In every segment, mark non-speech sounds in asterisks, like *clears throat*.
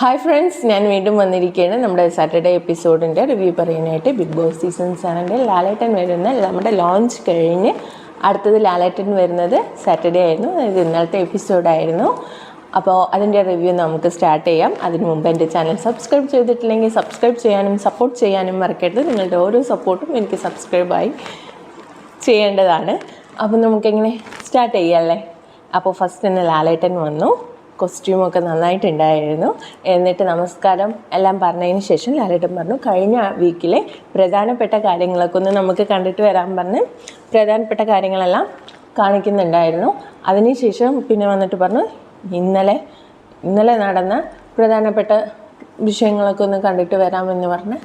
Hi friends ഞാൻ വീണ്ടും വന്നിരിക്കുകയാണ് നമ്മുടെ സാറ്റർഡേ എപ്പിസോഡിന്റെ റിവ്യൂ പറയാനായിട്ട് ബിഗ് ബോസ് സീസൺ സെവന്റെ ലാലേട്ടൻ വരുന്ന നമ്മുടെ ലോഞ്ച് കഴിഞ്ഞ് അടുത്തത് ലാലേട്ടൻ വരുന്നത് സാറ്റർഡേ ആയിരുന്നു അതായത് ഇന്നലത്തെ എപ്പിസോഡായിരുന്നു അപ്പോൾ അതിന്റെ റിവ്യൂ നമുക്ക് സ്റ്റാർട്ട് ചെയ്യാം. അതിന് മുമ്പ് എന്റെ ചാനൽ സബ്സ്ക്രൈബ് ചെയ്തിട്ടില്ലെങ്കിൽ സബ്സ്ക്രൈബ് ചെയ്യാനും സപ്പോർട്ട് ചെയ്യാനും മറക്കരുത്. നിങ്ങളുടെ ഓരോ സപ്പോർട്ടും എനിക്ക് സബ്സ്ക്രൈബായി ചെയ്യേണ്ടതാണ്. അപ്പോൾ നമുക്കെങ്ങനെ സ്റ്റാർട്ട് ചെയ്യാമല്ലേ അപ്പോൾ ഫസ്റ്റ് തന്നെ ലാലേട്ടൻ വന്നു. കോസ്റ്റ്യൂമൊക്കെ നന്നായിട്ടുണ്ടായിരുന്നു. എന്നിട്ട് നമസ്കാരം എല്ലാം പറഞ്ഞതിന് ശേഷം ലാലേട്ടൻ പറഞ്ഞു കഴിഞ്ഞ വീക്കിലെ പ്രധാനപ്പെട്ട കാര്യങ്ങളൊക്കെ ഒന്ന് നമുക്ക് കണ്ടിട്ട് വരാൻ പറഞ്ഞ് പ്രധാനപ്പെട്ട കാര്യങ്ങളെല്ലാം കാണിക്കുന്നുണ്ടായിരുന്നു. അതിനുശേഷം പിന്നെ വന്നിട്ട് പറഞ്ഞു ഇന്നലെ ഇന്നലെ നടന്ന പ്രധാനപ്പെട്ട വിഷയങ്ങളൊക്കെ ഒന്ന് കണ്ടിട്ട് വരാമെന്ന് പറഞ്ഞ്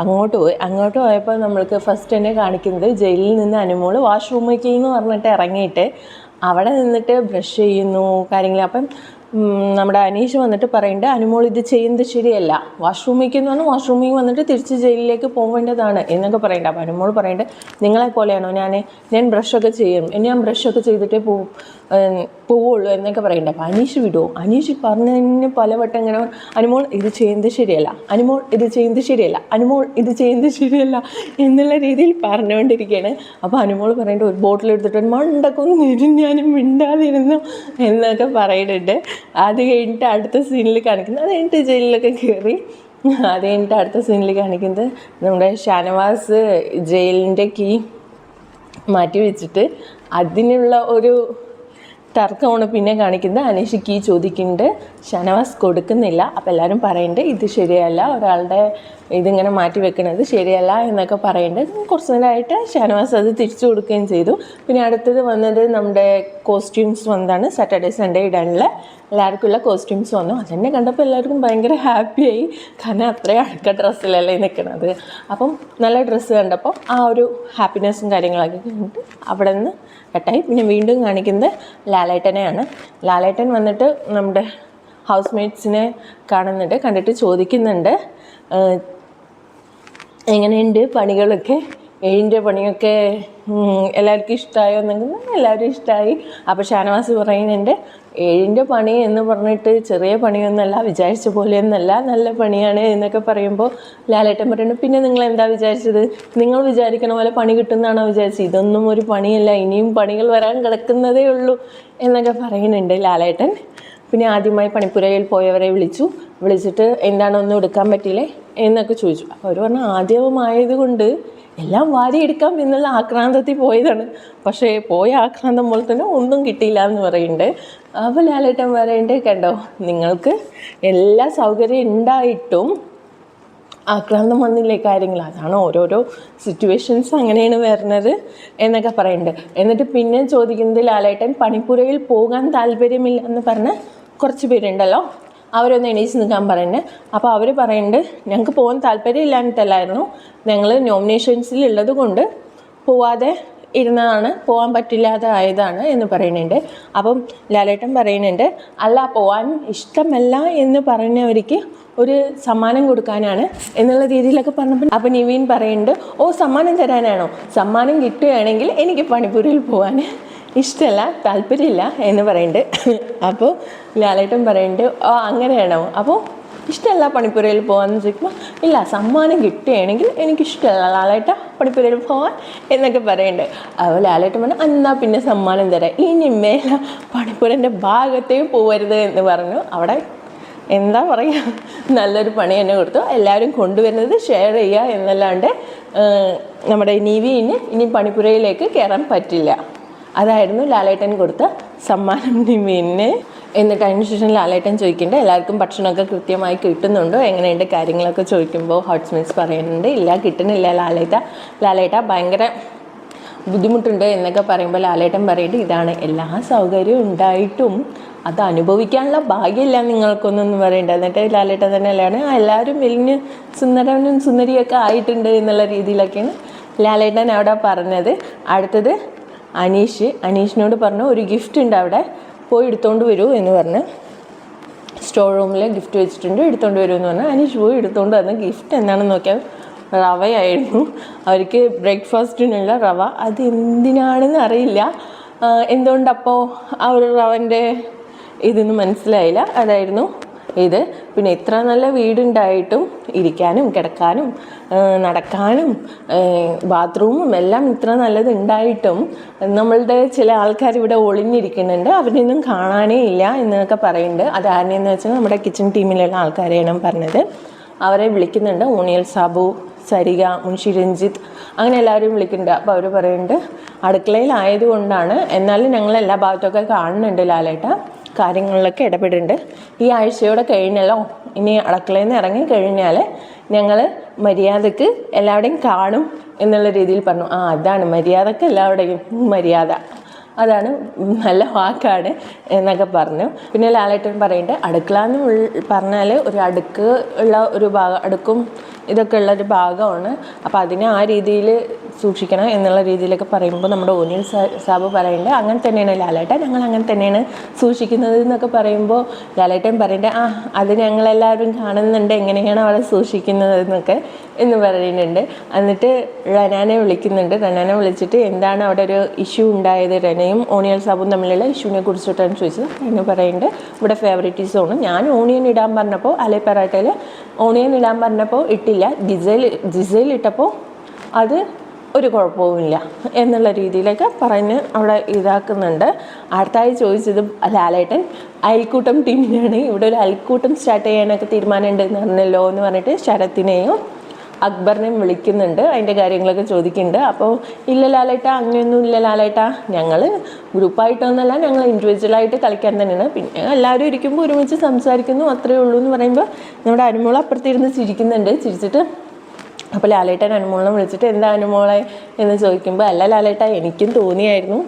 അങ്ങോട്ട് പോയി. അങ്ങോട്ട് പോയപ്പോൾ നമ്മൾക്ക് ഫസ്റ്റ് തന്നെ കാണിക്കുന്നത് ജയിലിൽ നിന്ന് അനുമോൾ വാഷ്റൂമിലേക്ക് എന്ന് പറഞ്ഞിട്ട് ഇറങ്ങിയിട്ട് അവിടെ നിന്നിട്ട് ബ്രഷ് ചെയ്യുന്നു കാര്യങ്ങൾ. അപ്പം നമ്മുടെ അനീഷ് വന്നിട്ട് പറയുന്നുണ്ട് അനുമോൾ ഇത് ചെയ്യുന്നത് ശരിയല്ല. വാഷ്റൂമിലേക്ക് എന്ന് പറഞ്ഞാൽ വാഷ്റൂമിൽ വന്നിട്ട് തിരിച്ച് ജയിലിലേക്ക് പോവേണ്ടതാണ് എന്നൊക്കെ പറയുന്നുണ്ട് അപ്പോൾ അനുമോൾ പറയുന്നുണ്ട് നിങ്ങളെ പോലെയാണോ ഞാൻ ഞാൻ ബ്രഷൊക്കെ ചെയ്യും. ഇനി ഞാൻ ബ്രഷൊക്കെ ചെയ്തിട്ടേ ഏം, പോവുള്ളൂ എന്നൊക്കെ പറയണ്ടേ അപ്പോൾ അനീഷ് വിടുമോ അനീഷ് പറഞ്ഞതിന് പലവട്ടം ഇങ്ങനെ അനുമോൾ ഇത് ചെയ്യുന്നത് ശരിയല്ല അനുമോൾ ഇത് ചെയ്യുന്നത് ശരിയല്ല അനുമോൾ ഇത് ചെയ്യുന്നത് ശരിയല്ല എന്നുള്ള രീതിയിൽ പറഞ്ഞുകൊണ്ടിരിക്കുകയാണ്. അപ്പോൾ അനുമോൾ പറയേണ്ട ഒരു ബോട്ടിൽ എടുത്തിട്ട് മണ്ടക്കൊന്ന് നിരിഞ്ഞാനും മിണ്ടാതിരുന്നു എന്നൊക്കെ പറയുന്നുണ്ട്. അത് കഴിഞ്ഞിട്ട് അടുത്ത സീനിൽ കാണിക്കുന്നത് അത് കഴിഞ്ഞിട്ട് ജയിലിലൊക്കെ കയറി അത് കഴിഞ്ഞിട്ട് അടുത്ത സീനിൽ കാണിക്കുന്നത് നമ്മുടെ ഷാനവാസ് ജയിലിന്റെ കീ മാറ്റി വെച്ചിട്ട് അതിനുള്ള ഒരു തർക്കമാണ് പിന്നെ കാണിക്കുന്നത്. അനീഷ് കീ ചോദിക്കുന്നുണ്ട് ഷനവാസ് കൊടുക്കുന്നില്ല. അപ്പോൾ എല്ലാവരും പറയുന്നുണ്ട് ഇത് ശരിയല്ല. ഒരാളുടെ ഇതിങ്ങനെ മാറ്റി വെക്കണത് ശരിയല്ല എന്നൊക്കെ പറയേണ്ടത് കുറച്ച് നേരമായിട്ട് ഷാനവാസ് അത് തിരിച്ചു കൊടുക്കുകയും ചെയ്തു. പിന്നെ അടുത്തത് വന്നത് നമ്മുടെ കോസ്റ്റ്യൂംസ് വന്നതാണ് സാറ്റർഡേ സൺഡേ ഇടാനുള്ള. എല്ലാവർക്കുള്ള കോസ്റ്റ്യൂംസ് വന്നു. അതെന്നെ കണ്ടപ്പോൾ എല്ലാവർക്കും ഭയങ്കര ഹാപ്പിയായി കാരണം അത്രയും അടുക്ക ഡ്രസ്സിലല്ലേ നിൽക്കുന്നത് അപ്പം നല്ല ഡ്രസ്സ് കണ്ടപ്പോൾ ആ ഒരു ഹാപ്പിനെസ്സും കാര്യങ്ങളൊക്കെ കണ്ടിട്ട് അവിടെ നിന്ന് കട്ടായി. പിന്നെ വീണ്ടും കാണിക്കുന്നത് ലാലേട്ടനെയാണ്. ലാലേട്ടൻ വന്നിട്ട് നമ്മുടെ ഹൗസ് മേറ്റ്സിനെ കാണുന്നുണ്ട്. കണ്ടിട്ട് ചോദിക്കുന്നുണ്ട്. എങ്ങനെയുണ്ട് പണികളൊക്കെ? ഏഴിന്റെ പണിയൊക്കെ എല്ലാവർക്കും ഇഷ്ടമായോ എന്നെങ്കിൽ എല്ലാവരും ഇഷ്ടമായി അപ്പോൾ ഷാനവാസ് പറയുന്നുണ്ട് ഏഴിന്റെ പണി എന്ന് പറഞ്ഞിട്ട് ചെറിയ പണിയൊന്നുമല്ല വിചാരിച്ച പോലെയൊന്നല്ല നല്ല പണിയാണ് എന്നൊക്കെ പറയുമ്പോൾ ലാലേട്ടൻ പറയുന്നു പിന്നെ നിങ്ങൾ എന്താ വിചാരിച്ചത്? നിങ്ങൾ വിചാരിക്കണ പോലെ പണി കിട്ടുന്നതാണോ വിചാരിച്ചത്? ഇതൊന്നും ഒരു പണിയല്ല ഇനിയും പണികൾ വരാൻ കിടക്കുന്നതേ ഉള്ളൂ എന്നൊക്കെ പറയുന്നുണ്ട് ലാലേട്ടൻ. പിന്നെ ആദ്യമായി പണിപ്പുരയിൽ പോയവരെ വിളിച്ചു. വിളിച്ചിട്ട് എന്താണ് ഒന്നും എടുക്കാൻ പറ്റിയില്ലേ എന്നൊക്കെ ചോദിച്ചു. അപ്പോൾ അവർ പറഞ്ഞു ആദ്യമായതുകൊണ്ട് എല്ലാം വാരി എടുക്കാം എന്നുള്ള ആക്രാന്തത്തിൽ പോയതാണ്. പക്ഷേ പോയ ആക്രാന്തം പോലെ തന്നെ ഒന്നും കിട്ടിയില്ല എന്ന് പറയുന്നുണ്ട്. അപ്പോൾ ലാലേട്ടൻ പറയുന്നുണ്ട് കണ്ടോ നിങ്ങൾക്ക് എല്ലാ സൗകര്യം ഉണ്ടായിട്ടും ആക്രാന്തം വന്നില്ലേ കാര്യങ്ങൾ? അതാണ് ഓരോരോ സിറ്റുവേഷൻസ് അങ്ങനെയാണ് വരുന്നത് എന്നൊക്കെ പറയുന്നുണ്ട് എന്നിട്ട് പിന്നെ ചോദിക്കുന്നത് ലാലേട്ടൻ പണിപ്പുരയിൽ പോകാൻ താല്പര്യമില്ല എന്ന് പറഞ്ഞ് കുറച്ച് പേരുണ്ടല്ലോ. അവരൊന്ന് എണീച്ച് നിൽക്കാൻ പറയുന്നത് അപ്പോൾ അവർ പറയുന്നുണ്ട് ഞങ്ങൾക്ക് പോകാൻ താല്പര്യം ഇല്ലാഞ്ഞിട്ടല്ലായിരുന്നു ഞങ്ങൾ നോമിനേഷൻസിൽ ഉള്ളത് കൊണ്ട് പോവാതെ ഇരുന്നതാണ് പോകാൻ പറ്റില്ലാതെ ആയതാണ് എന്ന് പറയുന്നുണ്ട്. അപ്പം ലാലേട്ടൻ പറയുന്നുണ്ട് അല്ല പോകാൻ ഇഷ്ടമല്ല എന്ന് പറഞ്ഞവർക്ക് ഒരു സമ്മാനം കൊടുക്കാനാണ് എന്നുള്ള രീതിയിലൊക്കെ പറഞ്ഞപ്പോൾ അപ്പോൾ നിവീൻ പറയുന്നുണ്ട് ഓ സമ്മാനം തരാനാണോ? സമ്മാനം കിട്ടുകയാണെങ്കിൽ എനിക്ക് പണിപ്പുരയിൽ പോകാൻ ഇഷ്ടമല്ല താല്പര്യമില്ല എന്ന് പറയുന്നുണ്ട് അപ്പോൾ ലാലേട്ടൻ പറയുന്നുണ്ട് ഓ അങ്ങനെയാണോ? അപ്പോൾ ഇഷ്ടമല്ല പണിപ്പുരയിൽ പോകാമെന്ന് ചോദിക്കുമ്പോൾ ഇല്ല സമ്മാനം കിട്ടുകയാണെങ്കിൽ എനിക്കിഷ്ടമല്ല ലാലേട്ട പണിപ്പുരയിൽ പോകാൻ എന്നൊക്കെ പറയുന്നുണ്ട് അപ്പോൾ ലാലേട്ടൻ പറഞ്ഞു എന്നാൽ പിന്നെ സമ്മാനം തരാം. ഇനി മേല പണിപ്പുരന്റെ ഭാഗത്തേ പോകരുത് എന്ന് പറഞ്ഞു. അവിടെ എന്താ പറയുക നല്ലൊരു പണി തന്നെ കൊടുത്തു. എല്ലാവരും കൊണ്ടുവരുന്നത് ഷെയർ ചെയ്യുക എന്നല്ലാണ്ട് നമ്മുടെ നിവിന് ഇനി പണിപ്പുരയിലേക്ക് കയറാൻ പറ്റില്ല. അതായിരുന്നു ലാലേട്ടൻ കൊടുത്ത സമ്മാനം നിവിന് എന്നിട്ട് അതിന് ശേഷം ലാലേട്ടൻ ചോദിക്കുന്നുണ്ട് എല്ലാവർക്കും ഭക്ഷണമൊക്കെ കൃത്യമായി കിട്ടുന്നുണ്ടോ? എങ്ങനെയുണ്ട് കാര്യങ്ങളൊക്കെ? ചോദിക്കുമ്പോൾ ഹോട്ട് മിക്സ് പറയുന്നുണ്ട് ഇല്ല കിട്ടുന്നില്ല ലാലേട്ട. ലാലേട്ട ഭയങ്കര ബുദ്ധിമുട്ടുണ്ട് എന്നൊക്കെ പറയുമ്പോൾ ലാലേട്ടൻ പറയേണ്ടത് ഇതാണ് എല്ലാ സൗകര്യവും ഉണ്ടായിട്ടും. അത് അനുഭവിക്കാനുള്ള ഭാഗ്യമില്ല നിങ്ങൾക്കൊന്നും പറയണ്ട. എന്നിട്ട് ലാലേട്ടൻ തന്നെ അല്ലാണ് "ആ, എല്ലാവരും വലിയ സുന്ദരനും സുന്ദരിയൊക്കെ ആയിട്ടുണ്ട് എന്നുള്ള രീതിയിലൊക്കെയാണ് ലാലേട്ടൻ അവിടെ പറഞ്ഞത്. അടുത്തത് അനീഷ് അനീഷിനോട് പറഞ്ഞു ഒരു ഗിഫ്റ്റ് ഉണ്ട് അവിടെ പോയി എടുത്തോണ്ട് വരൂ എന്ന് പറഞ്ഞ് സ്റ്റോർ റൂമിൽ ഗിഫ്റ്റ് വെച്ചിട്ടുണ്ട് എടുത്തോണ്ട് വരുമെന്ന് പറഞ്ഞാൽ അനീഷ് പോയി എടുത്തോണ്ട് വന്ന് ഗിഫ്റ്റ് എന്താണെന്ന് നോക്കിയാൽ റവയായിരുന്നു. അവർക്ക് ബ്രേക്ക്ഫാസ്റ്റിനുള്ള റവ. അത് എന്തിനാണെന്ന് അറിയില്ല. എന്തുകൊണ്ടപ്പോൾ ആ ഒരു റവന്റെ ഇതൊന്നും മനസ്സിലായില്ല. അതായിരുന്നു ഇത്. പിന്നെ ഇത്ര നല്ല വീടുണ്ടായിട്ടും ഇരിക്കാനും കിടക്കാനും നടക്കാനും ബാത്റൂമും എല്ലാം ഇത്ര നല്ലത് ഉണ്ടായിട്ടും നമ്മളുടെ ചില ആൾക്കാർ ഇവിടെ ഒളിഞ്ഞിരിക്കുന്നുണ്ട്. അവരൊന്നും കാണാനേ ഇല്ല എന്നൊക്കെ പറയുന്നുണ്ട്. അത് ആരെയെന്ന് വെച്ചാൽ നമ്മുടെ കിച്ചൺ ടീമിലുള്ള ആൾക്കാരെയാണ് പറഞ്ഞത്. അവരെ വിളിക്കുന്നുണ്ട്. ഊണിയൽ സാബു സരിക മുൻഷി രഞ്ജിത്ത് അങ്ങനെ എല്ലാവരും വിളിക്കുന്നുണ്ട്. അപ്പോൾ അവർ പറയുന്നുണ്ട് അടുക്കളയിലായതുകൊണ്ടാണ്. എന്നാലും ഞങ്ങൾ എല്ലാ ഭാഗത്തൊക്കെ കാണുന്നുണ്ട് ലാലേട്ട. കാര്യങ്ങളിലൊക്കെ ഇടപെടുന്നുണ്ട് ഈ ആഴ്ചയോടെ കഴിഞ്ഞല്ലോ ഇനി അടുക്കളയിൽ നിന്ന് ഇറങ്ങി കഴിഞ്ഞാൽ ഞങ്ങൾ മര്യാദയ്ക്ക് എല്ലാവരുടെയും കാണും എന്നുള്ള രീതിയിൽ പറഞ്ഞു. ആ അതാണ് മര്യാദയ്ക്ക് എല്ലാവരുടെയും മര്യാദ. അതാണ് നല്ല വാക്കാണ് എന്നൊക്കെ പറഞ്ഞു. പിന്നെ ലാലേട്ടൻ പറയുന്നുണ്ട് അടുക്കള എന്ന് പറഞ്ഞാൽ ഒരു അടുക്ക് ഉള്ള ഒരു ഭാഗം അടുക്കും ഇതൊക്കെ ഉള്ള ഒരു ഭാഗമാണ്. അപ്പോൾ അതിനെ ആ രീതിയിൽ സൂക്ഷിക്കണം എന്നുള്ള രീതിയിലൊക്കെ പറയുമ്പോൾ നമ്മുടെ ഓനിയൽ സാബ് പറയേണ്ടത് അങ്ങനെ തന്നെയാണ് ലാലേട്ടൻ ഞങ്ങൾ അങ്ങനെ തന്നെയാണ് സൂക്ഷിക്കുന്നത് എന്നൊക്കെ പറയുമ്പോൾ ലാലേട്ടൻ പറയേണ്ടത് ആ അത് ഞങ്ങളെല്ലാവരും കാണുന്നുണ്ട് എങ്ങനെയാണ് അവളെ സൂക്ഷിക്കുന്നത് എന്നൊക്കെ എന്ന് പറയുന്നുണ്ട്. എന്നിട്ട് റനാനെ വിളിക്കുന്നുണ്ട് റനാനെ വിളിച്ചിട്ട് എന്താണ് അവിടെ ഒരു ഇഷ്യൂ ഉണ്ടായത്? റനയും ഓണിയൻ സാബും തമ്മിലുള്ള ഇഷ്യൂവിനെ കുറിച്ചിട്ടാണ് ചോദിച്ചത്. എന്ന് പറയുന്നുണ്ട് ഇവിടെ ഫേവറേറ്റീസാണ് ഞാൻ ഓണിയൻ ഇടാൻ പറഞ്ഞപ്പോൾ അലേ പെറാട്ടയിൽ ഓണിയൻ ഇടാൻ പറഞ്ഞപ്പോൾ ഇട്ടില്ല. ജിസയിൽ ഡിസൈൽ ഇട്ടപ്പോൾ അത് ഒരു കുഴപ്പവുമില്ല എന്നുള്ള രീതിയിലൊക്കെ പറഞ്ഞ് അവിടെ ഇതാക്കുന്നുണ്ട്. അടുത്തായി ചോദിച്ചത് ലാലേട്ടൻ അയൽക്കൂട്ടം ടീമിനാണ്. ഇവിടെ ഒരു അയൽക്കൂട്ടം സ്റ്റാർട്ട് ചെയ്യാനൊക്കെ തീരുമാനമുണ്ട് എന്ന് പറഞ്ഞല്ലോ എന്ന് പറഞ്ഞിട്ട് ശരത്തിനെയും അക്ബറിനെയും വിളിക്കുന്നുണ്ട്. അതിന്റെ കാര്യങ്ങളൊക്കെ ചോദിക്കുന്നുണ്ട്. അപ്പോൾ ഇല്ല ലാലേട്ട അങ്ങനെയൊന്നും ഇല്ല ലാലേട്ട. ഞങ്ങൾ ഗ്രൂപ്പായിട്ടൊന്നല്ല ഞങ്ങൾ ഇൻഡിവിജ്വലായിട്ട് കളിക്കാൻ തന്നെയാണ്. പിന്നെ എല്ലാവരും ഇരിക്കുമ്പോൾ ഒരുമിച്ച് സംസാരിക്കുന്നു അത്രയേ ഉള്ളൂ എന്ന് പറയുമ്പോൾ നമ്മുടെ അനുമോൾ അപ്പുറത്തിരുന്ന് ചിരിക്കുന്നുണ്ട്. ചിരിച്ചിട്ട് അപ്പോൾ ലാലേട്ടൻ അനുമോളിനെ വിളിച്ചിട്ട് എന്താ അനുമോളെ? എന്ന് ചോദിക്കുമ്പോൾ അല്ല ലാലേട്ട എനിക്കും തോന്നിയായിരുന്നു.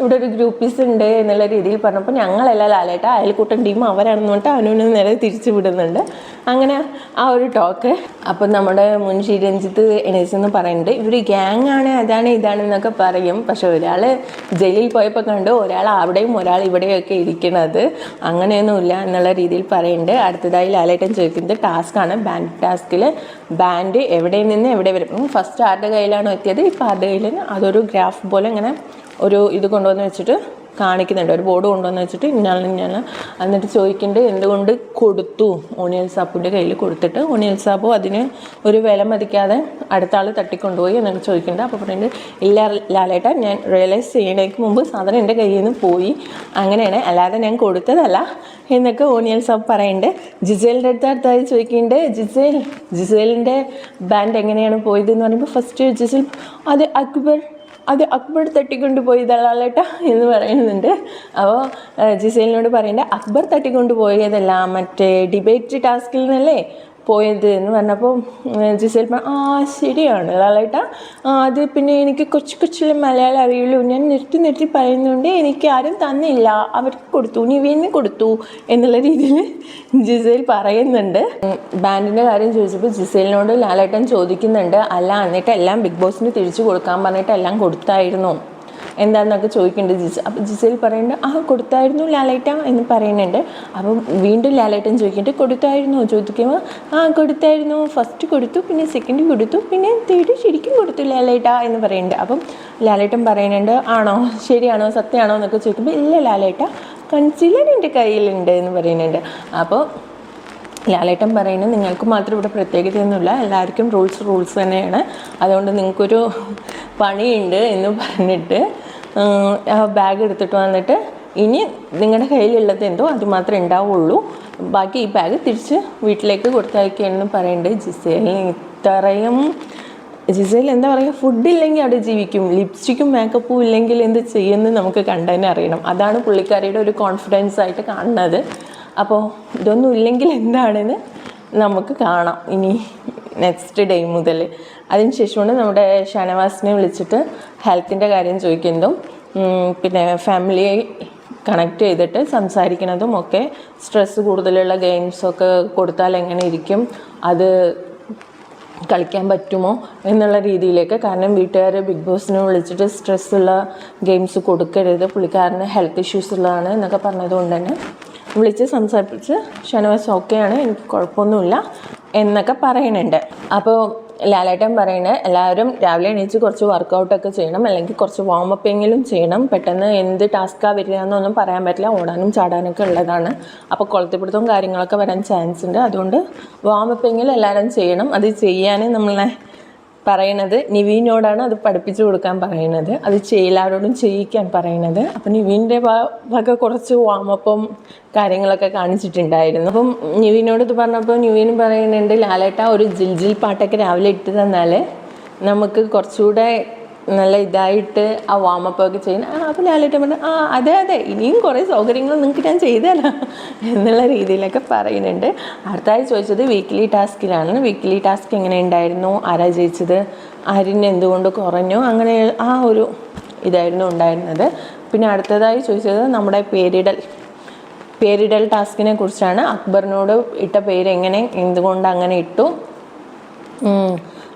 ഇവിടെ ഒരു ഗ്രൂപ്പീസ് ഉണ്ട് എന്നുള്ള രീതിയിൽ പറഞ്ഞപ്പോൾ ഞങ്ങളല്ല ലാലേട്ട അയൽക്കൂട്ടം ടീം അവരാണെന്ന് പറഞ്ഞിട്ട് അനുവിനെ നേരെ തിരിച്ചു വിടുന്നുണ്ട്. അങ്ങനെ ആ ഒരു ടോക്ക് അപ്പം നമ്മുടെ മുൻഷി രഞ്ജിത്ത് എണീസ് എന്ന് പറയുന്നുണ്ട്. ഇവർ ഗ്യാങ് ആണ് അതാണ് ഇതാണ് എന്നൊക്കെ പറയും. പക്ഷെ ഒരാൾ ജയിലിൽ പോയപ്പോൾ കണ്ടു ഒരാൾ അവിടെയും ഒരാൾ ഇവിടെയൊക്കെ ഇരിക്കുന്നത് അങ്ങനെയൊന്നുമില്ല എന്നുള്ള രീതിയിൽ പറയുന്നുണ്ട്. അടുത്തതായി ലാലേട്ടൻ ചോദിക്കുന്നത് ടാസ്ക്കാണ് ബാൻഡ് ടാസ്കിൽ ബാൻഡ് എവിടെ നിന്ന് എവിടെ വരും. ഫസ്റ്റ് ആരുടെ കയ്യിലാണോ എത്തിയത്? ഇപ്പോൾ ആരുടെ കയ്യിൽ അതൊരു ഗ്രാഫ് പോലെ ഇങ്ങനെ ഒരു ഇത് കൊണ്ടുവന്ന് വെച്ചിട്ട് കാണിക്കുന്നുണ്ട്. ഒരു ബോർഡ് കൊണ്ടുവന്ന് വെച്ചിട്ട് ഇന്നാൾ ഞാൻ എന്നിട്ട് ചോദിക്കേണ്ടത് എന്തുകൊണ്ട് കൊടുത്തു? ഓണിയൽ സാപ്പിന്റെ കയ്യിൽ കൊടുത്തിട്ട്. ഓണിയൽ സാപ്പ് അതിന് ഒരു വില മതിക്കാതെ അടുത്ത ആൾ തട്ടിക്കൊണ്ടുപോയി എന്നിട്ട് ചോദിക്കേണ്ടത് അപ്പോൾ പറയുന്നത് ഇല്ല ലാലേട്ട ഞാൻ റിയലൈസ് ചെയ്യണേക്ക് മുമ്പ് സാധനം എന്റെ കയ്യിൽ നിന്ന് പോയി. അങ്ങനെയാണ്. അല്ലാതെ ഞാൻ കൊടുത്തതല്ല. എന്നൊക്കെ ഓണിയൽ സാപ്പ് പറയുന്നുണ്ട് ജിസേലിന്റെ അടുത്ത് അടുത്തായി ചോദിക്കേണ്ടേ ജിസേൽ ജിസേലിന്റെ ബാൻഡ് എങ്ങനെയാണ് പോയത് എന്ന് പറയുമ്പോൾ ഫസ്റ്റ് ജിസേൽ അത് അക്ബർ അത് അക്ബർ തട്ടിക്കൊണ്ട് പോയി ദളാലേട്ട എന്ന് പറയുന്നുണ്ട്. അപ്പോൾ ജിസേലിനോട് പറയേണ്ട അക്ബർ തട്ടിക്കൊണ്ട് പോയതല്ല മറ്റേ ഡിബേറ്റ് ടാസ്കിൽ നിന്നല്ലേ പോയത് എന്ന് പറഞ്ഞപ്പോൾ ജിസേൽ ആ ശരിയാണ് ലാലേട്ട. അത് പിന്നെ എനിക്ക് കൊച്ചു കൊച്ചുള്ള മലയാളം അറിയുള്ളൂ. ഞാൻ നിർത്തി നിർത്തി പറയുന്നുണ്ട് എനിക്ക് ആരും തന്നില്ല. അവർക്ക് കൊടുത്തു. നിവേന് കൊടുത്തു. എന്നുള്ള രീതിയിൽ ജിസേൽ പറയുന്നുണ്ട്. ബാൻഡിന്റെ കാര്യം ചോദിച്ചപ്പോൾ ജിസേലിനോട് ലാലേട്ടൻ ചോദിക്കുന്നുണ്ട് അല്ല എന്നിട്ട് എല്ലാം ബിഗ് ബോസിന് തിരിച്ചു കൊടുക്കാൻ പറഞ്ഞിട്ട് എല്ലാം കൊടുത്തായിരുന്നു. എന്താണെന്നൊക്കെ ചോദിക്കുന്നുണ്ട് ജിസ അപ്പോൾ ജിസേൽ പറയുന്നുണ്ട് ആ കൊടുത്തായിരുന്നു ലാലേട്ട എന്ന് പറയുന്നുണ്ട്. അപ്പം വീണ്ടും ലാലേട്ടൻ ചോദിക്കുന്നുണ്ട് കൊടുത്തായിരുന്നു? ചോദിക്കുമ്പോൾ ആ കൊടുത്തായിരുന്നു. ഫസ്റ്റ് കൊടുത്തു പിന്നെ സെക്കൻഡ് കൊടുത്തു പിന്നെ തേർഡ് ശരിക്കും കൊടുത്തു ലാലേട്ട എന്ന് പറയുന്നുണ്ട്. അപ്പം ലാലേട്ടൻ പറയുന്നുണ്ട് ആണോ? ശരിയാണോ? സത്യമാണോ? എന്നൊക്കെ ചോദിക്കുമ്പോൾ ഇല്ല ലാലേട്ട കൺസീലർ എന്റെ കയ്യിലുണ്ട് എന്ന് പറയുന്നുണ്ട്. അപ്പോൾ ലാലേട്ടൻ പറയുന്നത് നിങ്ങൾക്ക് മാത്രം ഇവിടെ പ്രത്യേകതയൊന്നുമില്ല. എല്ലാവർക്കും റൂൾസ് റൂൾസ് തന്നെയാണ്. അതുകൊണ്ട് നിങ്ങൾക്കൊരു പണിയുണ്ട് എന്ന് പറഞ്ഞിട്ട് ബാഗ് എടുത്തിട്ട് വന്നിട്ട് ഇനി നിങ്ങളുടെ കയ്യിലുള്ളത് എന്തോ അത് മാത്രമേ ഉണ്ടാവുള്ളൂ ബാക്കി ഈ ബാഗ് തിരിച്ച് വീട്ടിലേക്ക് കൊടുത്തയക്കുകയാണെന്ന് പറയുന്നുണ്ട് ജിസേലിന്. ഇത്രയും ജിസേൽ എന്താ പറയുക ഫുഡ് ഇല്ലെങ്കിൽ അവിടെ ജീവിക്കും. ലിപ്സ്റ്റിക്കും മേക്കപ്പും ഇല്ലെങ്കിൽ എന്ത് ചെയ്യുമെന്ന് നമുക്ക് കണ്ടതിനെ അറിയണം. അതാണ് പുള്ളിക്കാരിയുടെ ഒരു കോൺഫിഡൻസ് ആയിട്ട് കാണുന്നത്. അപ്പോൾ ഇതൊന്നും ഇല്ലെങ്കിൽ എന്താണെന്ന് നമുക്ക് കാണാം. ഇനി നെക്സ്റ്റ് ഡേ മുതൽ. അതിനുശേഷമാണ് നമ്മുടെ ഷാനവാസിനെ വിളിച്ചിട്ട് ഹെൽത്തിന്റെ കാര്യം ചോദിക്കുന്നതും പിന്നെ ഫാമിലിയെ കണക്ട് ചെയ്തിട്ട് സംസാരിക്കുന്നതും ഒക്കെ സ്ട്രെസ്സ് കൂടുതലുള്ള ഗെയിംസൊക്കെ കൊടുത്താൽ എങ്ങനെ ഇരിക്കും അത് കളിക്കാൻ പറ്റുമോ എന്നുള്ള രീതിയിലേക്ക്. കാരണം വീട്ടുകാർ ബിഗ് ബോസിനെ വിളിച്ചിട്ട് സ്ട്രെസ്സുള്ള ഗെയിംസ് കൊടുക്കരുത്. പുള്ളിക്കാരന് ഹെൽത്ത് ഇഷ്യൂസ് ഉള്ളതാണ് എന്നൊക്കെ പറഞ്ഞതുകൊണ്ട് തന്നെ വിളിച്ച് സംസാരിപ്പിച്ച് ഷനവാസ് ഓക്കെയാണ് എനിക്ക് കുഴപ്പമൊന്നുമില്ല എന്നൊക്കെ പറയുന്നുണ്ട്. അപ്പോൾ ലാലേട്ടൻ പറയുന്നത് എല്ലാവരും രാവിലെ എണീച്ച് കുറച്ച് വർക്കൗട്ടൊക്കെ ചെയ്യണം അല്ലെങ്കിൽ കുറച്ച് വാമപ്പെങ്കിലും ചെയ്യണം. പെട്ടെന്ന് എന്ത് ടാസ്ക്കാണ് വരിക എന്നൊന്നും പറയാൻ പറ്റില്ല. ഓടാനും ചാടാനൊക്കെ ഉള്ളതാണ്. അപ്പോൾ കൊളത്തിപ്പിടുത്തവും കാര്യങ്ങളൊക്കെ വരാൻ ചാൻസ് ഉണ്ട്. അതുകൊണ്ട് വാമപ്പെങ്കിലും എല്ലാവരും ചെയ്യണം. അത് ചെയ്യാൻ നമ്മളെ പറയണത് നിവീനോടാണ് അത് പഠിപ്പിച്ചു കൊടുക്കാൻ പറയണത് അത് ചെയ്യലാരോടും ചെയ്യിക്കാൻ പറയണത് അപ്പം നിവീന്റെ ഭാഗ കുറച്ച് വാമപ്പും കാര്യങ്ങളൊക്കെ കാണിച്ചിട്ടുണ്ടായിരുന്നു. അപ്പം നിവീനോട് ഇത് പറഞ്ഞപ്പോൾ നിവീൻ പറയുന്നുണ്ട് ലാലേട്ട ഒരു ജിൽ ജിൽ പാട്ടൊക്കെ രാവിലെ ഇട്ട് തന്നാൽ നമുക്ക് കുറച്ചുകൂടെ നല്ല ഇതായിട്ട് ആ വാമപ്പൊക്കെ ചെയ്യുന്ന ആ അപ്പോൾ ലാലേട്ടൻ പറഞ്ഞു ആ അതെ അതെ ഇനിയും കുറേ സൗകര്യങ്ങൾ നിങ്ങൾക്ക് ഞാൻ ചെയ്തതരാം എന്നുള്ള രീതിയിലൊക്കെ പറയുന്നുണ്ട്. അടുത്തായി ചോദിച്ചത് വീക്ക്ലി ടാസ്കിലാണ് വീക്ക്ലി ടാസ്ക് എങ്ങനെ ഉണ്ടായിരുന്നു? ആരാ ജയിച്ചത്? ആരിന് എന്തുകൊണ്ട് കുറഞ്ഞു? അങ്ങനെ ആ ഒരു ഇതായിരുന്നു ഉണ്ടായിരുന്നത്. പിന്നെ അടുത്തതായി ചോദിച്ചത് നമ്മുടെ പേരിടൽ പേരിടൽ ടാസ്കിനെ കുറിച്ചാണ്. അക്ബറിനോട് ഇട്ട പേര് എങ്ങനെ എന്തുകൊണ്ട് അങ്ങനെ ഇട്ടു.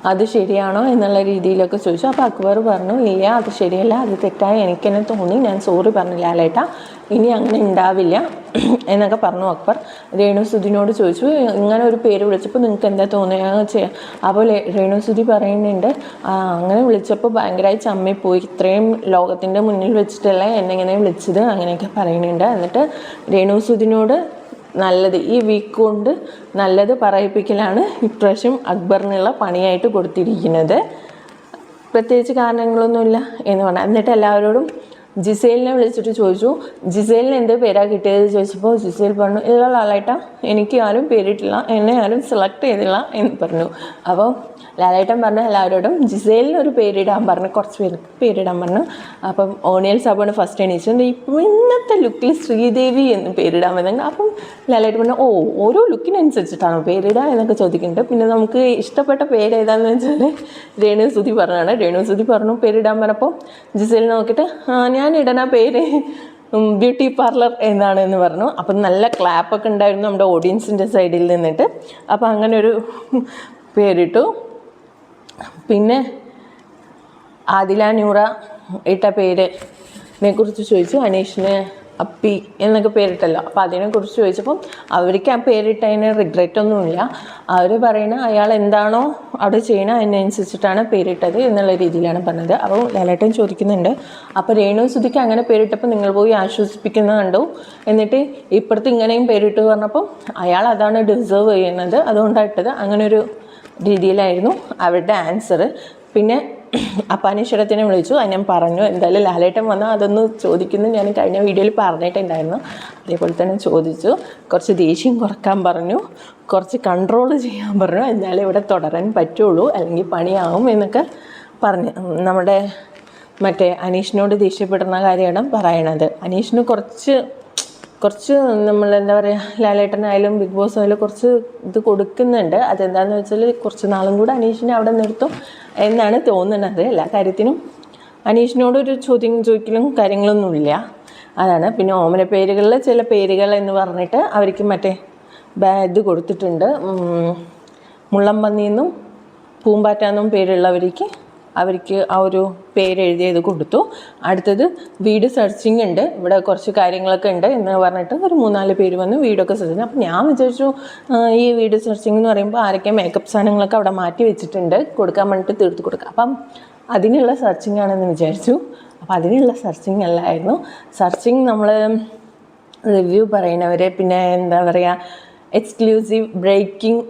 അത് ശരിയാണോ എന്നുള്ള രീതിയിലൊക്കെ ചോദിച്ചു. അപ്പോൾ അക്ബർ പറഞ്ഞു ഇല്ല അത് ശരിയല്ല അത് തെറ്റായി. എനിക്ക് തന്നെ. ഞാൻ സോറി പറഞ്ഞില്ല ലാലേട്ടാ ഇനി അങ്ങനെ ഉണ്ടാവില്ല *clears throat* എന്നൊക്കെ പറഞ്ഞു അക്ബർ. രേണു സുധിനോട് ചോദിച്ചു ഇങ്ങനെ ഒരു പേര് വിളിച്ചപ്പോൾ നിങ്ങൾക്ക് എന്താ തോന്നുക ചെയ്യാം അപ്പോൾ ലേ- രേണു സുധി പറയുന്നുണ്ട് അങ്ങനെ വിളിച്ചപ്പോൾ ഭയങ്കരമായി ചമ്മിപ്പോയി. ഇത്രയും ലോകത്തിന്റെ മുന്നിൽ വെച്ചിട്ടല്ലേ എന്നെങ്ങനെ വിളിച്ചത്? അങ്ങനെയൊക്കെ പറയുന്നുണ്ട്. എന്നിട്ട് രേണു സുധിനോട് നല്ലത്. ഈ വീക്ക് കൊണ്ട് നല്ലത് പറയിപ്പിക്കലാണ് ഇപ്രാവശ്യം അക്ബറിനുള്ള പണിയായിട്ട് കൊടുത്തിരിക്കുന്നത്. പ്രത്യേകിച്ച് കാരണങ്ങളൊന്നുമില്ല എന്ന് പറഞ്ഞാൽ എന്നിട്ട് എല്ലാവരോടും ജിസേലിനെ വിളിച്ചിട്ട് ചോദിച്ചു ജിസേലിന് എന്ത് പേരാ കിട്ടിയത്? ചോദിച്ചപ്പോൾ ജിസേൽ പറഞ്ഞു ഇല്ല ലാലേട്ട എനിക്ക് ആരും പേരിട്ടില്ല എന്നെ ആരും സെലക്ട് ചെയ്തില്ല എന്ന് പറഞ്ഞു. അപ്പോൾ ലാലേട്ടൻ പറഞ്ഞു എല്ലാവരോടും ജിസേലിന് ഒരു പേരിടാൻ പറഞ്ഞു കുറച്ച് പേർക്ക് പേരിടാൻ പറഞ്ഞു. അപ്പം ഓണിയൽ സാബാണ് ഫസ്റ്റ് എണീച്ചത് ഇപ്പം ഇന്നത്തെ ലുക്കിൽ ശ്രീദേവി എന്ന് പേരിടാൻ വന്നത് അപ്പം ലാലേട്ടൻ പറഞ്ഞു ഓ ഓരോ ലുക്കിനനുസരിച്ചിട്ടാണോ പേരിടുക എന്നൊക്കെ ചോദിക്കുന്നുണ്ട്. പിന്നെ നമുക്ക് ഇഷ്ടപ്പെട്ട പേര് ഏതാണെന്ന് വെച്ചാൽ രേണു സുധി പറഞ്ഞാണ്. രേണു സുധി പറഞ്ഞു പേരിടാൻ പറഞ്ഞപ്പോൾ ജിസേൽ നോക്കിയിട്ട് "ആ, ഞാൻ പേര് ബ്യൂട്ടി പാർലർ എന്നാണ് എന്ന് പറഞ്ഞു. അപ്പം നല്ല ക്ലാപ്പൊക്കെ ഉണ്ടായിരുന്നു നമ്മുടെ ഓഡിയൻസിന്റെ സൈഡിൽ നിന്നിട്ട്. അപ്പം അങ്ങനെ ഒരു പേരിട്ടു. പിന്നെ ആദില നൂറ ഇട്ട പേരിനെ കുറിച്ച് ചോദിച്ചു. അനീഷിന് അപ്പി എന്നൊക്കെ പേരിട്ടല്ലോ. അപ്പോൾ അതിനെക്കുറിച്ച് ചോദിച്ചപ്പം അവർക്ക് ആ പേരിട്ടതിന് റിഗ്രറ്റ് ഒന്നുമില്ല. അവർ പറയുന്ന അയാൾ എന്താണോ അവിടെ ചെയ്യണ അതിനനുസരിച്ചിട്ടാണ് പേരിട്ടത് എന്നുള്ള രീതിയിലാണ് പറഞ്ഞത്. അപ്പോൾ ലാലേട്ടൻ ചോദിക്കുന്നുണ്ട് അപ്പോൾ രേണു സുധിക്ക് അങ്ങനെ പേരിട്ടപ്പോൾ നിങ്ങൾ പോയി ആശ്വസിപ്പിക്കുന്നത് കണ്ടു? എന്നിട്ട് ഇപ്പുറത്ത് ഇങ്ങനെയും പേരിട്ടു പറഞ്ഞപ്പം അയാൾ അതാണ് ഡിസേർവ് ചെയ്യുന്നത്. അതുകൊണ്ടായിട്ടത് അങ്ങനെ ഒരു രീതിയിലായിരുന്നു അവരുടെ ആൻസർ പിന്നെ അപ്പാനീശ്വരത്തിനെ വിളിച്ചു. അത് ഞാൻ പറഞ്ഞു എന്തായാലും ലാലേട്ടൻ വന്നാൽ അതൊന്ന് ചോദിക്കുന്നു ഞാൻ കഴിഞ്ഞ വീഡിയോയിൽ പറഞ്ഞിട്ടുണ്ടായിരുന്നു. അതേപോലെ തന്നെ ചോദിച്ചു. കുറച്ച് ദേഷ്യം കുറയ്ക്കാൻ പറഞ്ഞു. കുറച്ച് കൺട്രോൾ ചെയ്യാൻ പറഞ്ഞു. എന്നാലേ ഇവിടെ തുടരാൻ പറ്റുള്ളൂ. അല്ലെങ്കിൽ പണിയാവും എന്നൊക്കെ പറഞ്ഞു. നമ്മുടെ മറ്റേ അനീഷിനോട് ദേഷ്യപ്പെടുന്ന കാര്യമാണ് പറയണത്. അനീഷിന് കുറച്ച് കുറച്ച് നമ്മൾ എന്താ പറയുക ലാലേട്ടനായാലും ബിഗ് ബോസ് ആയാലും കുറച്ച് ഇത് കൊടുക്കുന്നുണ്ട്. അതെന്താണെന്ന് വെച്ചാൽ കുറച്ച് നാളും കൂടെ അനീഷിനെ അവിടെ നിർത്തും എന്നാണ് തോന്നുന്നത് എല്ലാ കാര്യത്തിനും. അനീഷിനോടൊരു ചോദ്യം ചോദിക്കലും കാര്യങ്ങളൊന്നുമില്ല അതാണ്. പിന്നെ ഓമന പേരുകളിൽ ചില പേരുകൾ എന്ന് പറഞ്ഞിട്ട് അവർക്ക് മറ്റേ ഇത് കൊടുത്തിട്ടുണ്ട്. മുള്ളംപന്നിയെന്നും പൂമ്പാറ്റാന്നും പേരുള്ളവർക്ക് അവർക്ക് ആ ഒരു പേര് എഴുതിയത് കൊടുത്തു. അടുത്തത് വീട് സെർച്ചിങ് ഉണ്ട്. ഇവിടെ കുറച്ച് കാര്യങ്ങളൊക്കെ ഉണ്ട് എന്ന് പറഞ്ഞിട്ട് ഒരു മൂന്നാൽ പേര് വന്ന് വീടൊക്കെ സെർച്ച് ചെയ്തു. അപ്പം ഞാൻ വിചാരിച്ചു ഈ വീട് സെർച്ചിങ് എന്ന് പറയുമ്പോൾ ആരൊക്കെ മേക്കപ്പ് സാധനങ്ങളൊക്കെ അവിടെ മാറ്റി വെച്ചിട്ടുണ്ട് കൊടുക്കാൻ വേണ്ടിയിട്ട് തീർത്ത് കൊടുക്കുക അപ്പം അതിനുള്ള സെർച്ചിങ് ആണെന്ന് വിചാരിച്ചു. അപ്പം അതിനുള്ള സെർച്ചിങ് അല്ലായിരുന്നു. സെർച്ചിങ് നമ്മൾ റിവ്യൂ പറയുന്നവരെ പിന്നെ എന്താ പറയുക എക്സ്ക്ലൂസീവ് ബ്രേക്കിംഗ്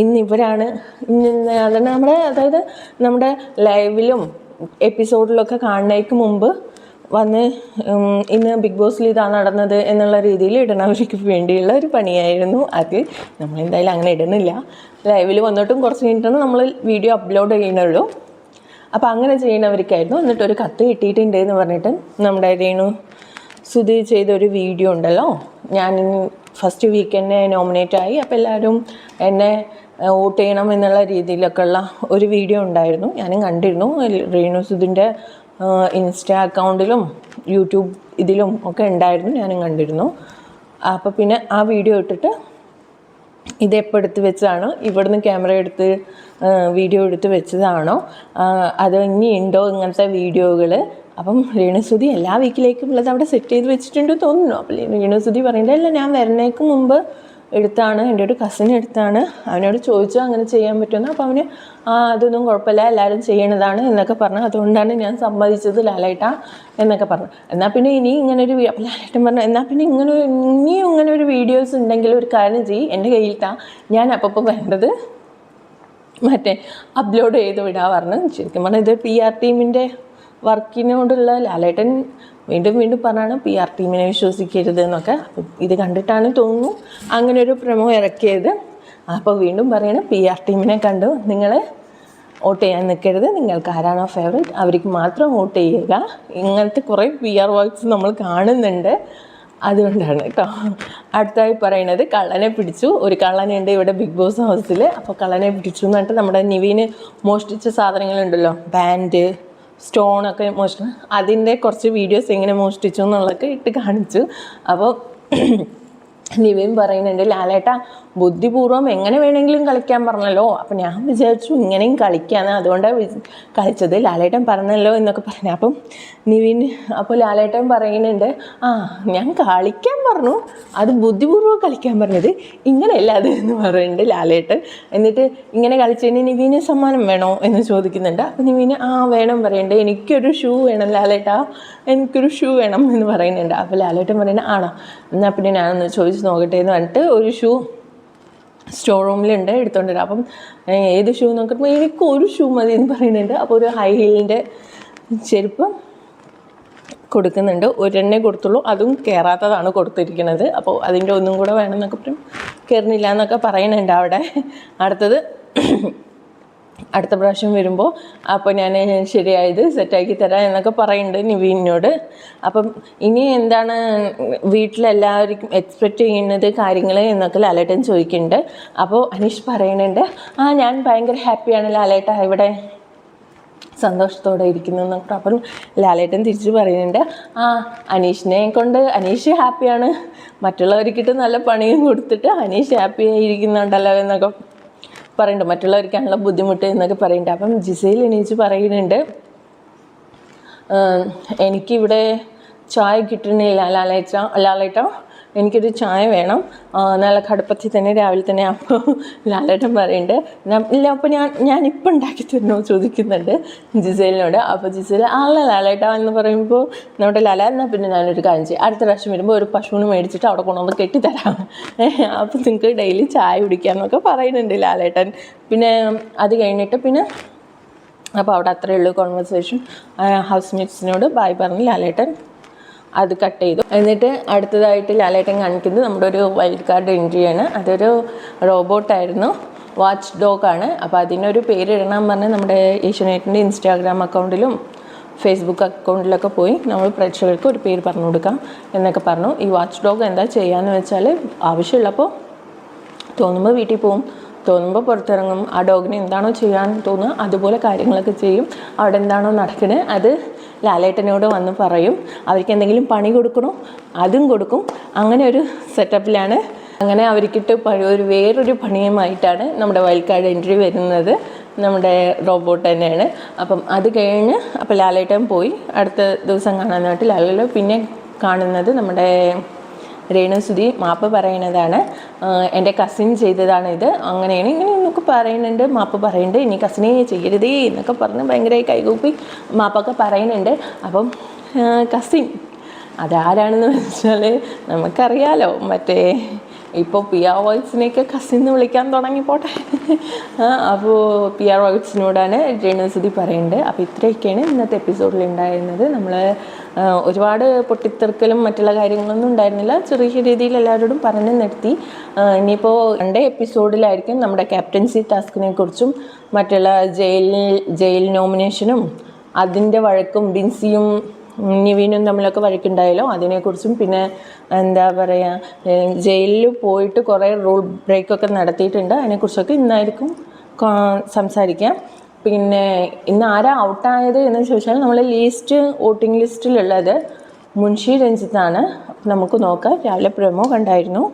ഇന്ന് ഇവരാണ്. ഇന്ന് അതാണ് നമ്മുടെ അതായത് നമ്മുടെ ലൈവിലും എപ്പിസോഡിലൊക്കെ കാണുന്നതിന് മുമ്പ് വന്ന് ഇന്ന് ബിഗ് ബോസിൽ ഇതാ നടന്നത് എന്നുള്ള രീതിയിൽ ഇടണവർക്ക് വേണ്ടിയുള്ള ഒരു പണിയായിരുന്നു. അത് നമ്മളെന്തായാലും അങ്ങനെ ഇടുന്നില്ല. ലൈവിൽ വന്നിട്ടും കുറച്ച് കഴിഞ്ഞിട്ടാണ് നമ്മൾ വീഡിയോ അപ്ലോഡ് ചെയ്യുന്നുള്ളൂ. അപ്പോൾ അങ്ങനെ ചെയ്യുന്നവർക്കായിരുന്നു. എന്നിട്ട് ഒരു കത്ത് കിട്ടിയിട്ടുണ്ട് എന്ന് പറഞ്ഞിട്ട് നമ്മുടെ രേണു സുധി ചെയ്തൊരു വീഡിയോ ഉണ്ടല്ലോ. ഞാൻ ഫസ്റ്റ് വീക്കെൻഡ് നോമിനേറ്റ് ആയി. അപ്പോൾ എല്ലാവരും എന്നെ വോട്ട് ചെയ്യണം എന്നുള്ള രീതിയിലൊക്കെയുള്ള ഒരു വീഡിയോ ഉണ്ടായിരുന്നു. ഞാനും കണ്ടിരുന്നു. റീനു സുധിന്റെ ഇൻസ്റ്റ അക്കൗണ്ടിലും യൂട്യൂബ് ഇതിലും ഒക്കെ ഉണ്ടായിരുന്നു. ഞാനും കണ്ടിരുന്നു. അപ്പോൾ പിന്നെ ആ വീഡിയോ ഇട്ടിട്ട് ഇതെപ്പോൾ എടുത്ത് വെച്ചതാണ്? ഇവിടുന്ന് ക്യാമറ എടുത്ത് വീഡിയോ എടുത്ത് വെച്ചതാണോ? അത് ഇനി ഉണ്ടോ ഇങ്ങനത്തെ വീഡിയോകൾ അപ്പം രേണുസുതി എല്ലാ വീക്കിലേക്കും ഉള്ളത് അവിടെ സെറ്റ് ചെയ്ത് വെച്ചിട്ടുണ്ട് തോന്നുന്നു. അപ്പം രേണുസുതി പറയുന്നത് അല്ല ഞാൻ വരുന്നേക്ക് മുമ്പ് എടുത്താണ് എന്റെ ഒരു കസിൻ എടുത്താണ്. അവനോട് ചോദിച്ചു അങ്ങനെ ചെയ്യാൻ പറ്റുമെന്ന് അപ്പോൾ അവന് ആ അതൊന്നും കുഴപ്പമില്ല എല്ലാവരും ചെയ്യണതാണ് എന്നൊക്കെ പറഞ്ഞു. അതുകൊണ്ടാണ് ഞാൻ സമ്മതിച്ചത് ലാലേട്ട എന്നൊക്കെ പറഞ്ഞു. എന്നാൽ പിന്നെ ഇനി ഇങ്ങനെ ഒരു അപ്പോൾ ലാലേട്ടൻ പറഞ്ഞു എന്നാൽ പിന്നെ ഇങ്ങനെ ഇനിയും ഇങ്ങനെ ഒരു വീഡിയോസ് ഉണ്ടെങ്കിൽ ഒരു കാര്യം ചെയ്യ് എന്റെ കയ്യിൽ താ ഞാൻ അപ്പോൾ വേണ്ടത് മറ്റേ അപ്ലോഡ് ചെയ്ത് വിടാ പറഞ്ഞു ശരിക്കും പറഞ്ഞാൽ ഇത് പി ആർ ടീമിന്റെ വർക്കിനോടുള്ള ലാലേട്ടൻ വീണ്ടും വീണ്ടും പറഞ്ഞാണ് പി ആർ ടീമിനെ വിശ്വസിക്കരുത് എന്നൊക്കെ. ഇത് കണ്ടിട്ടാണ് തോന്നുന്നു. അങ്ങനെ ഒരു പ്രമോ ഇറക്കിയത്. അപ്പോൾ വീണ്ടും പറയണം പി ആർ ടീമിനെ കണ്ടു. നിങ്ങൾ വോട്ട് ചെയ്യാൻ നിൽക്കരുത്. നിങ്ങൾക്ക് ആരാണോ ഫേവറേറ്റ് അവർക്ക് മാത്രം വോട്ട് ചെയ്യുക. ഇങ്ങനത്തെ കുറേ പി ആർ വർക്ക്സ് നമ്മൾ കാണുന്നുണ്ട്. അതുകൊണ്ടാണ് കേട്ടോ. അടുത്തായി പറയണത് കള്ളനെ പിടിച്ചു. ഒരു കള്ളനുണ്ട് ഇവിടെ ബിഗ് ബോസ് ഹൗസിൽ അപ്പോൾ കള്ളനെ പിടിച്ചു എന്നിട്ട് നമ്മുടെ നിവീന് മോഷ്ടിച്ച സാധനങ്ങളുണ്ടല്ലോ. ബാൻഡ് സ്റ്റോണൊക്കെ മോഷ്ടി അതിന്റെ കുറച്ച് വീഡിയോസ് എങ്ങനെ മോഷ്ടിച്ചു എന്നുള്ളതൊക്കെ ഇട്ട് കാണിച്ചു. അപ്പോൾ നിവിൻ പറയുന്നുണ്ട് ലാലേട്ട ബുദ്ധിപൂർവം എങ്ങനെ വേണമെങ്കിലും കളിക്കാൻ പറഞ്ഞല്ലോ. അപ്പം ഞാൻ വിചാരിച്ചു ഇങ്ങനെയും കളിക്കാന്ന്. അതുകൊണ്ടാണ് കളിച്ചത്. ലാലേട്ടൻ പറഞ്ഞല്ലോ എന്നൊക്കെ പറഞ്ഞു. അപ്പം നിവിൻ അപ്പോൾ ലാലേട്ടൻ പറയുന്നുണ്ട് ആ ഞാൻ കളിക്കാൻ പറഞ്ഞു. അത് ബുദ്ധിപൂർവം കളിക്കാൻ പറഞ്ഞത് ഇങ്ങനെയല്ല അത് എന്ന് പറയുന്നുണ്ട് ലാലേട്ടൻ. എന്നിട്ട് ഇങ്ങനെ കളിച്ചതിന് നിവീന് സമ്മാനം വേണോ? എന്ന് ചോദിക്കുന്നുണ്ട്. അപ്പം നിവീന് ആ വേണം പറയുന്നുണ്ട്. എനിക്കൊരു ഷൂ വേണം ലാലേട്ടാ. എനിക്കൊരു ഷൂ വേണം എന്ന് പറയുന്നുണ്ട്. അപ്പോൾ ലാലേട്ടൻ പറയുന്നത് ആണോ? എന്നാൽ പിന്നെ ഞാനൊന്ന് ചോദിച്ചു നോക്കട്ടെ എന്ന് പറഞ്ഞിട്ട് ഒരു ഷൂ സ്റ്റോർ റൂമിലുണ്ട് എടുത്തോണ്ട് വരാം അപ്പം ഏത് ഷൂ നോക്കുമ്പോൾ എനിക്ക് ഒരു ഷൂ മതി എന്ന് പറയുന്നുണ്ട്. അപ്പോൾ ഒരു ഹൈ ഹീലിന്റെ ചെരുപ്പ് കൊടുക്കുന്നുണ്ട്. ഒരെണ്ണേ കൊടുത്തുള്ളൂ. അതും കയറാത്തതാണ് കൊടുത്തിരിക്കുന്നത്. അപ്പോൾ അതിന്റെ ഒന്നും കൂടെ വേണമെന്നൊക്കെ പറയും. കയറുന്നില്ല എന്നൊക്കെ പറയുന്നുണ്ട് അവിടെ. അടുത്തത് അടുത്ത പ്രാവശ്യം വരുമ്പോൾ അപ്പോൾ ഞാൻ ശരിയായത് സെറ്റാക്കി തരാം എന്നൊക്കെ പറയുന്നുണ്ട് നിവീനോട് അപ്പം ഇനി എന്താണ് വീട്ടിലെല്ലാവർക്കും എക്സ്പെക്റ്റ് ചെയ്യുന്നത് കാര്യങ്ങൾ എന്നൊക്കെ ലാലേട്ടൻ ചോദിക്കുന്നുണ്ട്. അപ്പോൾ അനീഷ് പറയുന്നുണ്ട് ആ ഞാൻ ഭയങ്കര ഹാപ്പിയാണ് ലാലേട്ട ഇവിടെ. സന്തോഷത്തോടെ ഇരിക്കുന്നു എന്നൊക്കെ. അപ്പം ലാലേട്ടൻ തിരിച്ച് പറയുന്നുണ്ട് ആ അനീഷിനെ കൊണ്ട് അനീഷ് ഹാപ്പിയാണ് മറ്റുള്ളവർക്കിട്ട് നല്ല പണിയും കൊടുത്തിട്ട് അനീഷ് ഹാപ്പി ആയിരിക്കുന്നുണ്ടല്ലോ എന്നൊക്കെ പറയുന്നുണ്ട് മറ്റുള്ളവർക്കാണല്ലോ ബുദ്ധിമുട്ട് എന്നൊക്കെ പറയുന്നുണ്ട് അപ്പം ജിസയിൽ എണീച്ച് പറയുന്നുണ്ട് "ഏഹ്, എനിക്കിവിടെ ചായ കിട്ടണില്ല ലാലേട്ട ലാലേട്ട. എനിക്കൊരു ചായ വേണം. നല്ല കടുപ്പത്തിൽ തന്നെ രാവിലെ തന്നെ അപ്പോൾ ലാലേട്ടൻ പറയുന്നുണ്ട് "ഞാൻ- ഇല്ല അപ്പോൾ ഞാൻ ഞാൻ ഇപ്പം ഉണ്ടാക്കി തരണോ ചോദിക്കുന്നുണ്ട് ജിസേലിനോട്. അപ്പോൾ ജിസേൽ ആളെ ലാലേട്ട എന്ന് പറയുമ്പോൾ നമ്മുടെ ലാല എന്നാൽ പിന്നെ ഞാനൊരു കാര്യം ചെയ്യും. അടുത്ത പ്രാവശ്യം വരുമ്പോൾ ഒരു പശുവിന് മേടിച്ചിട്ട് അവിടെ കൊണ്ടുവന്ന് കെട്ടിത്തരാം. അപ്പോൾ നിങ്ങൾക്ക് ഡെയിലി ചായ കുടിക്കാമെന്നൊക്കെ പറയുന്നുണ്ട് ലാലേട്ടൻ. പിന്നെ അത് കഴിഞ്ഞിട്ട് പിന്നെ അപ്പോൾ അവിടെ അത്രയേ ഉള്ളൂ കോൺവെർസേഷൻ ഹൗസ് മേറ്റ്സിനോട് ബായ് പറഞ്ഞ് ലാലേട്ടൻ അത് കട്ട് ചെയ്തു. എന്നിട്ട് അടുത്തതായിട്ട് ലാലേട്ടൻ കാണിക്കുന്നത് നമ്മുടെ ഒരു വൈൽഡ് കാർഡ് എൻട്രിയാണ് അതൊരു റോബോട്ടായിരുന്നു വാച്ച് ഡോഗാണ് അപ്പോൾ അതിനൊരു പേരിടണം പറഞ്ഞ് നമ്മുടെ ഏഷ്യനെറ്റിന്റെ ഇൻസ്റ്റാഗ്രാം അക്കൗണ്ടിലും ഫേസ്ബുക്ക് അക്കൗണ്ടിലൊക്കെ പോയി നമ്മൾ പ്രേക്ഷകർക്ക് ഒരു പേര് പറഞ്ഞു കൊടുക്കാം എന്നൊക്കെ പറഞ്ഞു. ഈ വാച്ച് ഡോഗ് എന്താ ചെയ്യാന്ന് വെച്ചാൽ ആവശ്യമുള്ളപ്പോൾ തോന്നുമ്പോൾ വീട്ടിൽ പോവും. തോന്നുമ്പോൾ പുറത്തിറങ്ങും. ആ ഡോഗിന് എന്താണോ ചെയ്യാൻ തോന്നുക അതുപോലെ കാര്യങ്ങളൊക്കെ ചെയ്യും. അവിടെ എന്താണോ നടക്കുന്നത് അത് ലാലേട്ടനോട് വന്ന് പറയും. അവർക്ക് എന്തെങ്കിലും പണി കൊടുക്കണോ? അതും കൊടുക്കും. അങ്ങനെ ഒരു സെറ്റപ്പിലാണ് അങ്ങനെ അവർക്കിട്ട് ഒരു വേറൊരു പണിയുമായിട്ടാണ് നമ്മുടെ വയൽക്കാട് എൻട്രി വരുന്നത്. നമ്മുടെ റോബോട്ട് തന്നെയാണ്. അപ്പം അത് കഴിഞ്ഞ് അപ്പോൾ ലാലേട്ടൻ പോയി. അടുത്ത ദിവസം കാണാനായിട്ട് ലാലേട്ടൻ പിന്നെ കാണുന്നത് നമ്മുടെ രേണുസുതി മാപ്പ് പറയുന്നതാണ്. എന്റെ കസിൻ ചെയ്തതാണ് ഇത്. അങ്ങനെയാണ് ഇങ്ങനെ എന്നൊക്കെ പറയുന്നുണ്ട് മാപ്പ് പറയുന്നുണ്ട്. ഇനി കസിനെ ചെയ്യരുതേ എന്നൊക്കെ പറഞ്ഞ് ഭയങ്കരമായി കൈകൂപ്പി മാപ്പൊക്കെ പറയുന്നുണ്ട്. അപ്പം കസിൻ അതാരാണെന്ന് വെച്ചാൽ നമുക്കറിയാലോ. മറ്റേ ഇപ്പോൾ പി ആർ വൈറ്റ്സിനെയൊക്കെ കസിൻ എന്ന് വിളിക്കാൻ തുടങ്ങിപ്പോട്ടെ. അപ്പോൾ പി ആർ വൈറ്റ്സിനോടാണ് രേണുസുതി പറയുന്നത്. അപ്പോൾ ഇത്രയൊക്കെയാണ് ഇന്നത്തെ എപ്പിസോഡിൽ ഉണ്ടായിരുന്നത്. നമ്മൾ ഒരുപാട് പൊട്ടിത്തെറുക്കലും മറ്റുള്ള കാര്യങ്ങളൊന്നും ഉണ്ടായിരുന്നില്ല. ചെറിയ രീതിയിൽ എല്ലാവരോടും പറഞ്ഞു നിർത്തി. ഇനിയിപ്പോൾ രണ്ട് എപ്പിസോഡിലായിരിക്കും നമ്മുടെ ക്യാപ്റ്റൻസി ടാസ്കിനെ കുറിച്ചും മറ്റുള്ള ജയിൽ ജയിൽ നോമിനേഷനും അതിന്റെ വഴക്കും ബിൻസിയും നിവീനും തമ്മിലൊക്കെ വഴക്കുണ്ടായാലോ അതിനെക്കുറിച്ചും പിന്നെ എന്താ പറയുക ജയിലിൽ പോയിട്ട് കുറേ റൂൾ ബ്രേക്കൊക്കെ നടത്തിയിട്ടുണ്ട്. അതിനെക്കുറിച്ചൊക്കെ ഇന്നായിരിക്കും സംസാരിക്കാം. പിന്നെ ഇന്ന് ആരാ ഔട്ടായത് എന്ന് ചോദിച്ചാൽ നമ്മൾ ലീസ്റ്റ് വോട്ടിംഗ് ലിസ്റ്റിലുള്ളത് മുൻഷി രഞ്ജിത്താണ്. നമുക്ക് നോക്കാം രാവിലെ പ്രമോ കണ്ടായിരുന്നു.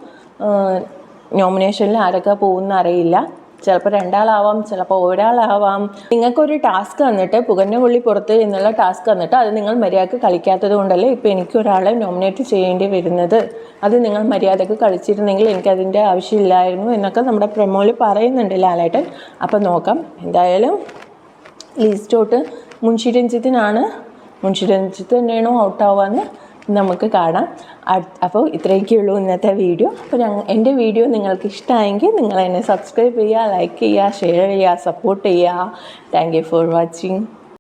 നോമിനേഷനിൽ ആരൊക്കെ പോകുന്ന അറിയില്ല. ചിലപ്പോൾ രണ്ടാളാവാം ചിലപ്പോൾ ഒരാളാവാം. നിങ്ങൾക്കൊരു ടാസ്ക് തന്നിട്ട് പുകഞ്ഞ പുള്ളി പുറത്ത് എന്നുള്ള ടാസ്ക് തന്നിട്ട് അത് നിങ്ങൾ മര്യാദയ്ക്ക് കളിക്കാത്തത് കൊണ്ടല്ലേ ഇപ്പോൾ എനിക്ക് ഒരാളെ നോമിനേറ്റ് ചെയ്യേണ്ടി വരുന്നത്? അത് നിങ്ങൾ മര്യാദയ്ക്ക് കളിച്ചിരുന്നെങ്കിൽ എനിക്കതിന്റെ ആവശ്യമില്ലായിരുന്നു എന്നൊക്കെ നമ്മുടെ പ്രമോയിൽ പറയുന്നുണ്ട് ലാലേട്ടൻ. അപ്പോൾ നോക്കാം എന്തായാലും ലീസ്റ്റോട്ട് മുൻഷി രഞ്ജിത്തിനാണ്. മുൻഷി രഞ്ജിത്ത് തന്നെയാണോ ഔട്ടാവാന്ന് നമുക്ക് കാണാം. അപ്പോൾ ഇത്രയൊക്കെ ഉള്ളൂ ഇന്നത്തെ വീഡിയോ അപ്പോൾ ഞങ്ങൾ എന്റെ വീഡിയോ നിങ്ങൾക്ക് ഇഷ്ടമായെങ്കിൽ നിങ്ങൾ എന്നെ സബ്സ്ക്രൈബ് ചെയ്യുക ലൈക്ക് ചെയ്യുക ഷെയർ ചെയ്യുക സപ്പോർട്ട് ചെയ്യുക. Thank you for watching